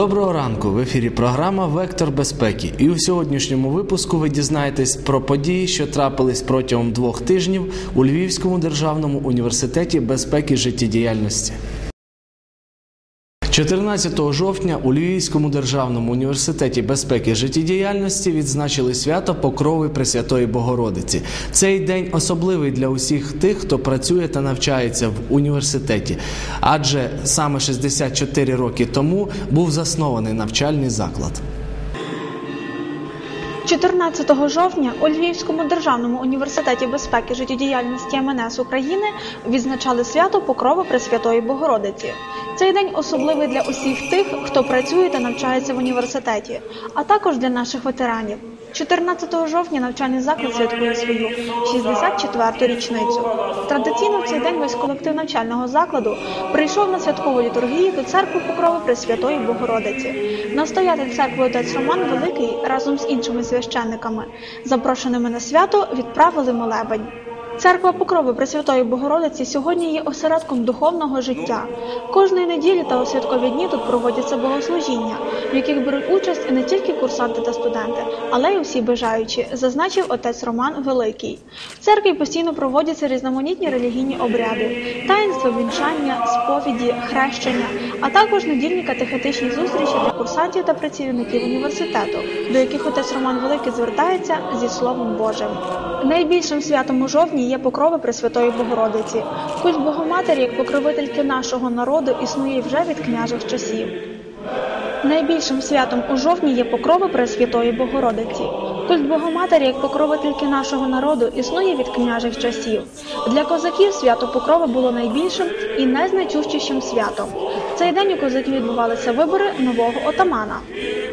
Доброго ранку! В ефірі програма Вектор безпеки. І у сьогоднішньому випуску ви дізнаєтесь про події, що трапились протягом двох тижнів у Львівському державному університеті безпеки життєдіяльності. 14 жовтня у Львівському державному університеті безпеки життєдіяльності відзначили свято Покрови Пресвятої Богородиці. Цей день особливий для усіх тих, хто працює та навчається в університеті, адже саме 64 роки тому був заснований навчальний заклад. 14 жовтня у Львівському державному університеті безпеки життєдіяльності МНС України відзначали свято Покрова Пресвятої Богородиці. Цей день особливий для усіх тих, хто працює та навчається в університеті, а також для наших ветеранів. 14 жовтня навчальний заклад святкує свою 64-ту річницю. Традиційно в цей день весь колектив навчального закладу прийшов на святкову літургію до церкви Покрови Пресвятої Богородиці. Настоятель церкви отець Роман Великий разом з іншими священниками, запрошеними на свято, відправили молебень. Церква Покрови Пресвятої Богородиці сьогодні є осередком духовного життя. Кожної неділі та у святкові дні тут проводяться богослужіння, в яких беруть участь не тільки курсанти та студенти, але й усі бажаючі, зазначив отець Роман Великий. В церкві постійно проводяться різноманітні релігійні обряди, таїнства вінчання, сповіді, хрещення, а також недільні катехетичні зустрічі для курсантів та працівників університету, до яких отець Роман Великий звертається зі Словом Божим. Найбільшим святом у жовтні є покрови Пресвятої Богородиці. Культ Богоматері як покровительки нашого народу існує вже від княжих часів. Найбільшим святом у жовтні є покрови Пресвятої Богородиці. Культ Богоматері як покровительки нашого народу існує від княжих часів. Для козаків свято Покрови було найбільшим і найзначущішим святом. В цей день у козаків відбувалися вибори нового отамана.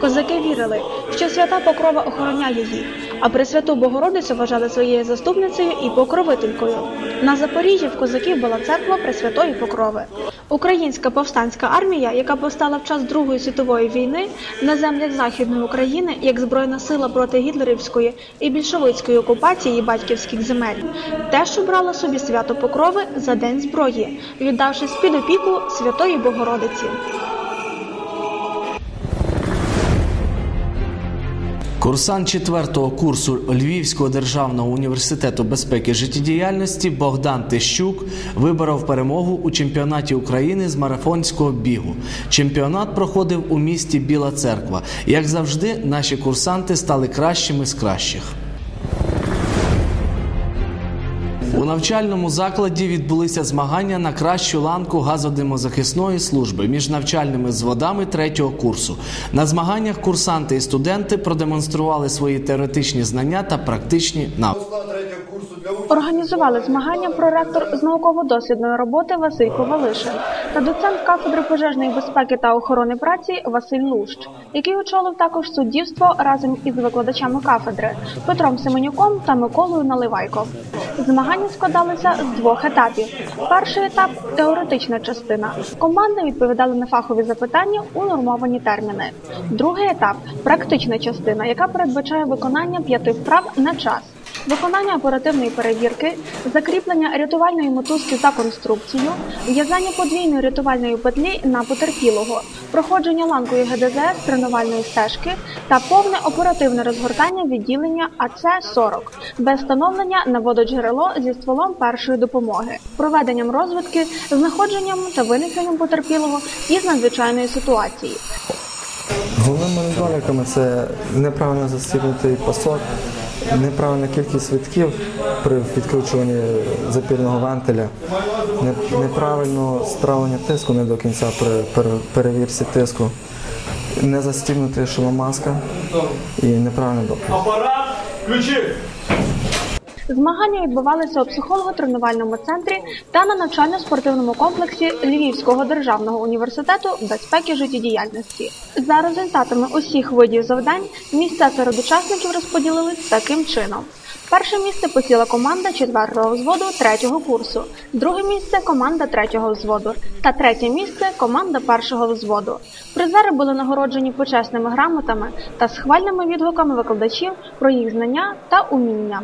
Козаки вірили, що свята Покрова охороняє їх, а Пресвяту Богородицю вважали своєю заступницею і покровителькою. На Запоріжжі в козаків була церква Пресвятої Покрови. Українська повстанська армія, яка повстала в час Другої світової війни на землях Західної України як збройна сила проти гітлерівської і більшовицької окупації батьківських земель, теж обрала собі свято Покрови за День зброї, віддавши під опіку Святої Богородиці. Курсант 4-го курсу Львівського державного університету безпеки життєдіяльності Богдан Тищук виборов перемогу у чемпіонаті України з марафонського бігу. Чемпіонат проходив у місті Біла Церква. Як завжди, наші курсанти стали кращими з кращих. У навчальному закладі відбулися змагання на кращу ланку газодимозахисної служби між навчальними зводами третього курсу. На змаганнях курсанти і студенти продемонстрували свої теоретичні знання та практичні навики. Організували змагання проректор з науково-дослідної роботи Василь Ковалишин та доцент кафедри пожежної безпеки та охорони праці Василь Лущ, який очолив також суддівство разом із викладачами кафедри Петром Семенюком та Миколою Наливайко. Змагання складалися з двох етапів. Перший етап теоретична частина. Команди відповідали на фахові запитання у нормовані терміни. Другий етап практична частина, яка передбачає виконання п'яти вправ на час. Виконання оперативної перевірки, закріплення рятувальної мотузки за конструкцією, в'язання подвійної рятувальної петлі на потерпілого, проходження ланкою ГДЗС тренувальної стежки та повне оперативне розгортання відділення АЦ-40 без встановлення на вододжерело зі стволом першої допомоги, проведенням розвідки, знаходженням та виникненням потерпілого із надзвичайної ситуації. Головними недоліками це неправильно застібнутий пасок, неправильна кількість витків при відкручуванні запірного вентиля, неправильно стравлення тиску не до кінця при пере- перевірці тиску, не застібнути шоломаска і неправильно доки. Апарат, включи! Змагання відбувалися у психолого-тренувальному центрі та на навчально-спортивному комплексі Львівського державного університету безпеки життєдіяльності. За результатами усіх видів завдань місця серед учасників розподілили таким чином. Перше місце посіла команда 4-го взводу 3-го курсу, друге місце команда 3-го взводу та третє місце команда 1-го взводу. Призери були нагороджені почесними грамотами та схвальними відгуками викладачів про їх знання та уміння.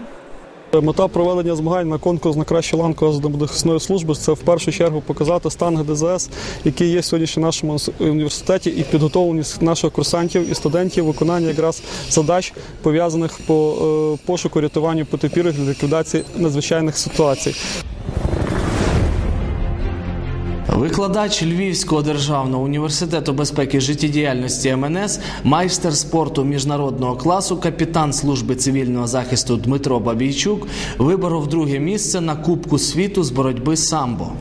Мета проведення змагань на конкурс на кращу ланку захисної служби це в першу чергу показати стан ГДЗС, який є сьогодні в нашому університеті, і підготовленість наших курсантів і студентів виконання якраз задач пов'язаних по е, пошуку рятуванню потерпілих для ліквідації надзвичайних ситуацій. Викладач Львівського державного університету безпеки життєдіяльності МНС, майстер спорту міжнародного класу, капітан служби цивільного захисту Дмитро Бабійчук виборов друге місце на Кубку світу з боротьби самбо.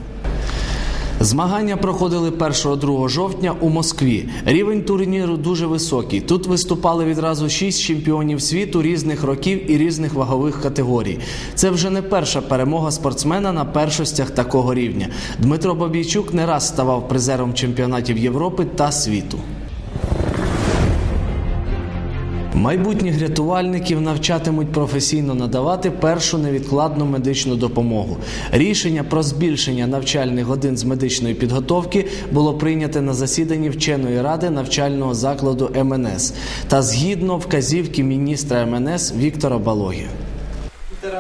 Змагання проходили 1-2 жовтня у Москві. Рівень турніру дуже високий. Тут виступали відразу шість чемпіонів світу різних років і різних вагових категорій. Це вже не перша перемога спортсмена на першостях такого рівня. Дмитро Бабійчук не раз ставав призером чемпіонатів Європи та світу. Майбутніх рятувальників навчатимуть професійно надавати першу невідкладну медичну допомогу. Рішення про збільшення навчальних годин з медичної підготовки було прийнято на засіданні вченої ради навчального закладу МНС та згідно вказівки міністра МНС Віктора Балогі.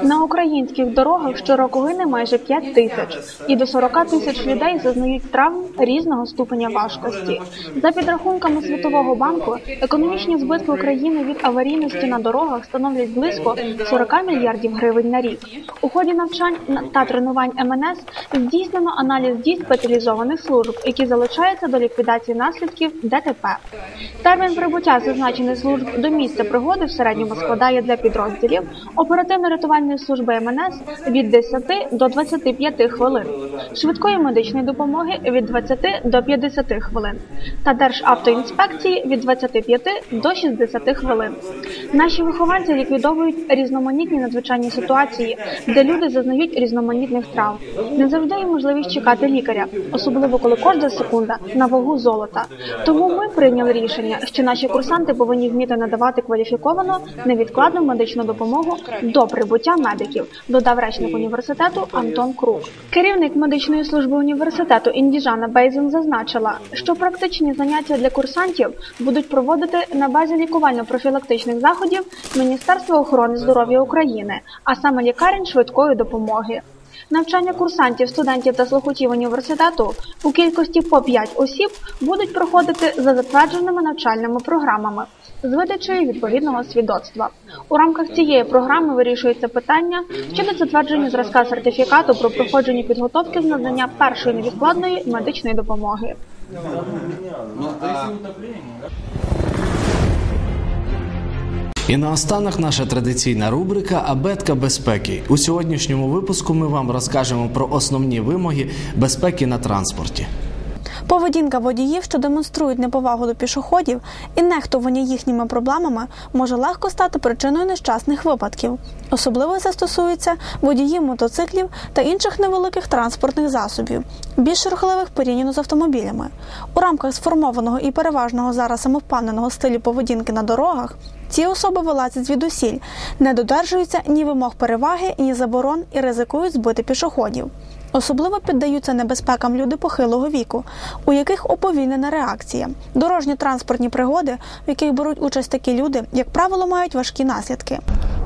На українських дорогах щороку гине майже 5 тисяч, і до 40 тисяч людей зазнають травм різного ступеня важкості. За підрахунками Світового банку, економічні збитки України від аварійності на дорогах становлять близько 40 мільярдів гривень на рік. У ході навчань та тренувань МНС здійснено аналіз дій спеціалізованих служб, які залучаються до ліквідації наслідків ДТП. Термін прибуття зазначених служб до місця пригоди в середньому складає для підрозділів оперативно-рятувальної служби МНС від 10 до 25 хвилин, швидкої медичної допомоги від 20 до 50 хвилин та Державтоінспекції від 25 до 60 хвилин. Наші вихованці ліквідовують різноманітні надзвичайні ситуації, де люди зазнають різноманітних травм. Не завжди є можливість чекати лікаря, особливо коли кожна секунда на вагу золота. Тому ми прийняли рішення, що наші курсанти повинні вміти надавати кваліфіковану невідкладну медичну допомогу до прибуття медиків, додав речник університету Антон Крук. Керівник медичної служби університету Індіжана Бейзен зазначила, що практичні заняття для курсантів будуть проводити на базі лікувально-профілактичних заходів Міністерства охорони здоров'я України, а саме лікарень швидкої допомоги. Навчання курсантів, студентів та слухачів університету у кількості по 5 осіб будуть проходити за затвердженими навчальними програмами з видачею відповідного свідоцтва. У рамках цієї програми вирішується питання щодо затвердження зразка сертифікату про проходження підготовки з надання першої невідкладної медичної допомоги. І наостанок наша традиційна рубрика Абетка безпеки. У сьогоднішньому випуску ми вам розкажемо про основні вимоги безпеки на транспорті. Поведінка водіїв, що демонструють неповагу до пішоходів і нехтування їхніми проблемами, може легко стати причиною нещасних випадків. Особливо це стосується водіїв мотоциклів та інших невеликих транспортних засобів, більш рухливих порівняно з автомобілями. У рамках сформованого і переважного зараз самовпевненого стилю поведінки на дорогах ці особи вилазять звідусіль, не додержуються ні вимог переваги, ні заборон і ризикують збити пішоходів. Особливо піддаються небезпекам люди похилого віку, у яких уповільнена реакція. Дорожньо-транспортні пригоди, в яких беруть участь такі люди, як правило, мають важкі наслідки.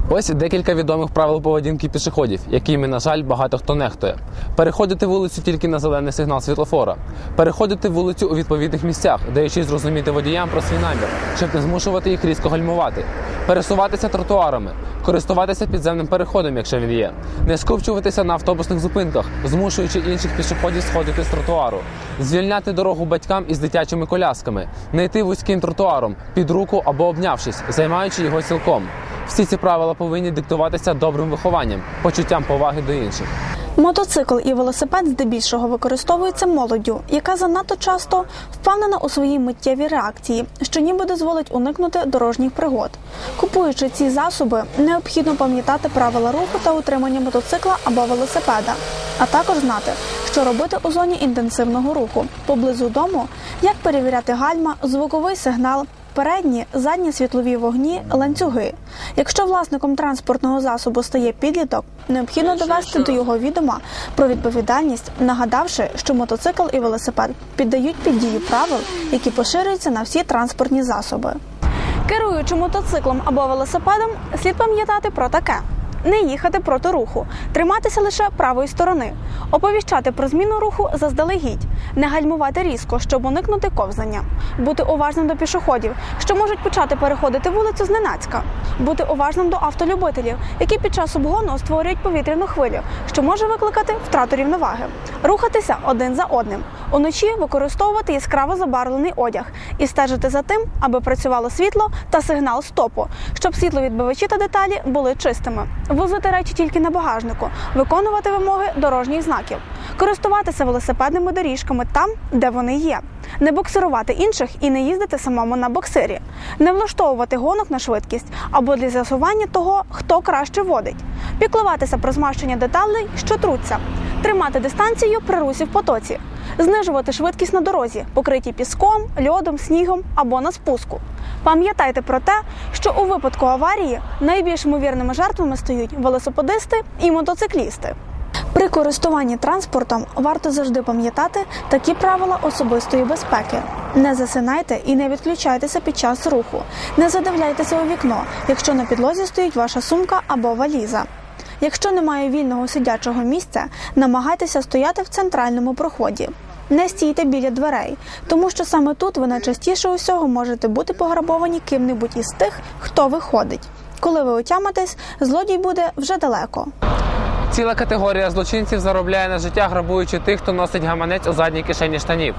Ось декілька відомих правил поведінки пішоходів, якими, на жаль, багато хто нехтує. Переходити вулицю тільки на зелений сигнал світлофора, переходити вулицю у відповідних місцях, даючи зрозуміти водіям про свій намір, щоб не змушувати їх різко гальмувати, пересуватися тротуарами, користуватися підземним переходом, якщо він є, не скупчуватися на автобусних зупинках, змушуючи інших пішоходів сходити з тротуару, звільняти дорогу батькам із дитячими колясками, не йти вузьким тротуаром під руку або обнявшись, займаючи його цілком. Всі ці правила повинні диктуватися добрим вихованням, почуттям поваги до інших. Мотоцикл і велосипед здебільшого використовуються молоддю, яка занадто часто впевнена у своїй миттєвій реакції, що ніби дозволить уникнути дорожніх пригод. Купуючи ці засоби, необхідно пам'ятати правила руху та утримання мотоцикла або велосипеда, а також знати, що робити у зоні інтенсивного руху поблизу дому, як перевіряти гальма, звуковий сигнал. Передні, задні світлові вогні, ланцюги. Якщо власником транспортного засобу стає підліток, необхідно довести до його відома про відповідальність, нагадавши, що мотоцикл і велосипед піддають під дію правил, які поширюються на всі транспортні засоби. Керуючи мотоциклом або велосипедом, слід пам'ятати про таке. Не їхати проти руху, триматися лише правої сторони, оповіщати про зміну руху заздалегідь, не гальмувати різко, щоб уникнути ковзання, бути уважним до пішоходів, що можуть почати переходити вулицю зненацька, бути уважним до автолюбителів, які під час обгону створюють повітряну хвилю, що може викликати втрату рівноваги, рухатися один за одним, уночі використовувати яскраво забарвлений одяг і стежити за тим, аби працювало світло та сигнал стопу, щоб світловідбивачі та деталі були чистими, возити речі тільки на багажнику, виконувати вимоги дорожніх знаків, користуватися велосипедними доріжками там, де вони є, не боксирувати інших і не їздити самому на боксирі, не влаштовувати гонок на швидкість або для з'ясування того, хто краще водить, піклуватися про змащення деталей, що труться, тримати дистанцію при русі в потоці, знижувати швидкість на дорозі, покриті піском, льодом, снігом або на спуску. Пам'ятайте про те, що у випадку аварії найбільш ймовірними жертвами стають велосипедисти і мотоциклісти. При користуванні транспортом варто завжди пам'ятати такі правила особистої безпеки: не засинайте і не відключайтеся під час руху, не задивляйтеся у вікно, якщо на підлозі стоїть ваша сумка або валіза. Якщо немає вільного сидячого місця, намагайтеся стояти в центральному проході. Не стійте біля дверей, тому що саме тут ви найчастіше усього можете бути пограбовані ким-небудь із тих, хто виходить. Коли ви отямитесь, злодій буде вже далеко. Ціла категорія злочинців заробляє на життя, грабуючи тих, хто носить гаманець у задній кишені штанів.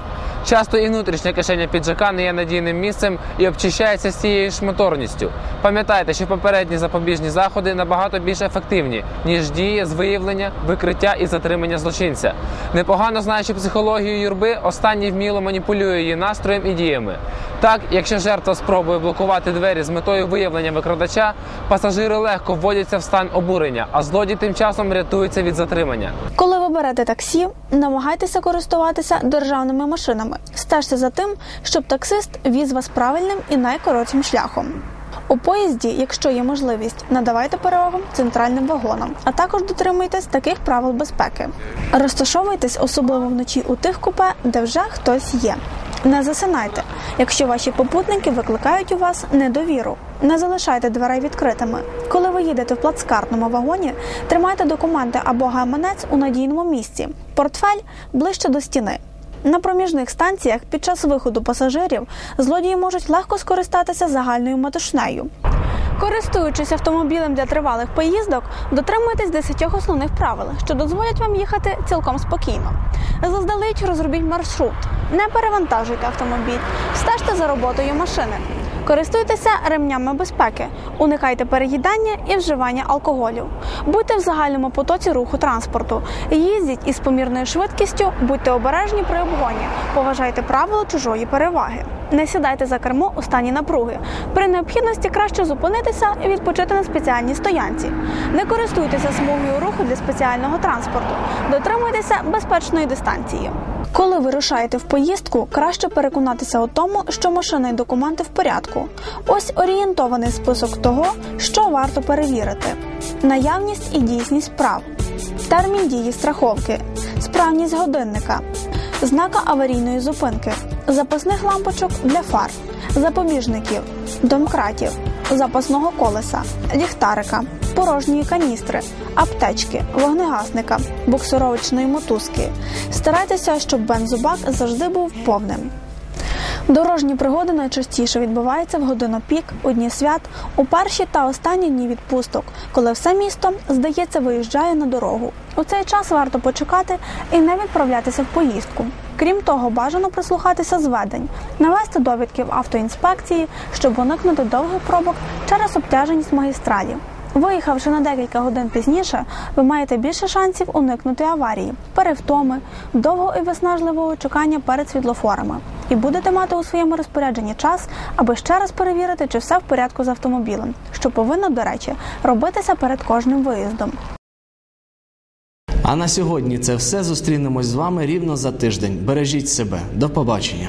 Часто і внутрішня кишеня піджака не є надійним місцем і обчищається з цією ж моторністю. Пам'ятайте, що попередні запобіжні заходи набагато більш ефективні, ніж дії з виявлення, викриття і затримання злочинця. Непогано знаючи психологію юрби, останній вміло маніпулює її настроєм і діями. Так, якщо жертва спробує блокувати двері з метою виявлення викрадача, пасажири легко вводяться в стан обурення, а злодій тим часом рятується від затримання. Коли ви берете таксі, намагайтеся користуватися державними машинами. Стежте за тим, щоб таксист віз вас правильним і найкоротшим шляхом. У поїзді, якщо є можливість, надавайте перевагу центральним вагонам, а також дотримуйтесь таких правил безпеки. Розташовуйтесь особливо вночі у тих купе, де вже хтось є. Не засинайте, якщо ваші попутники викликають у вас недовіру. Не залишайте дверей відкритими. Коли ви їдете в плацкартному вагоні, тримайте документи або гаманець у надійному місці, портфель ближче до стіни. На проміжних станціях під час виходу пасажирів злодії можуть легко скористатися загальною метушнею. Користуючись автомобілем для тривалих поїздок, дотримуйтесь 10 основних правил, що дозволять вам їхати цілком спокійно. Заздалегідь розробіть маршрут, не перевантажуйте автомобіль, стежте за роботою машини. Користуйтеся ремнями безпеки, уникайте переїдання і вживання алкоголю. Будьте в загальному потоці руху транспорту. Їздіть із помірною швидкістю, будьте обережні при обгоні, поважайте правила чужої переваги. Не сідайте за кермо у стані напруги. При необхідності краще зупинитися і відпочити на спеціальній стоянці. Не користуйтеся смугою руху для спеціального транспорту. Дотримуйтеся безпечної дистанції. Коли ви рушаєте в поїздку, краще переконатися у тому, що машина і документи в порядку. Ось орієнтований список того, що варто перевірити: наявність і дійсність прав, термін дії страховки, справність годинника, знака аварійної зупинки, запасних лампочок для фар, запобіжників, домкратів, запасного колеса, ліхтарика, порожньої каністри, аптечки, вогнегасника, буксировочної мотузки. Старайтеся, щоб бензобак завжди був повним. Дорожні пригоди найчастіше відбуваються в годину пік, у дні свят, у перші та останні дні відпусток, коли все місто, здається, виїжджає на дорогу. У цей час варто почекати і не відправлятися в поїздку. Крім того, бажано прислухатися зведень, навести довідки в автоінспекції, щоб уникнути довгих пробок через обтяженість магістралі. Виїхавши на декілька годин пізніше, ви маєте більше шансів уникнути аварії, перевтоми, довго і виснажливого чекання перед світлофорами. І будете мати у своєму розпорядженні час, аби ще раз перевірити, чи все в порядку з автомобілем, що повинно, до речі, робитися перед кожним виїздом. А на сьогодні це все. Зустрінемось з вами рівно за тиждень. Бережіть себе. До побачення.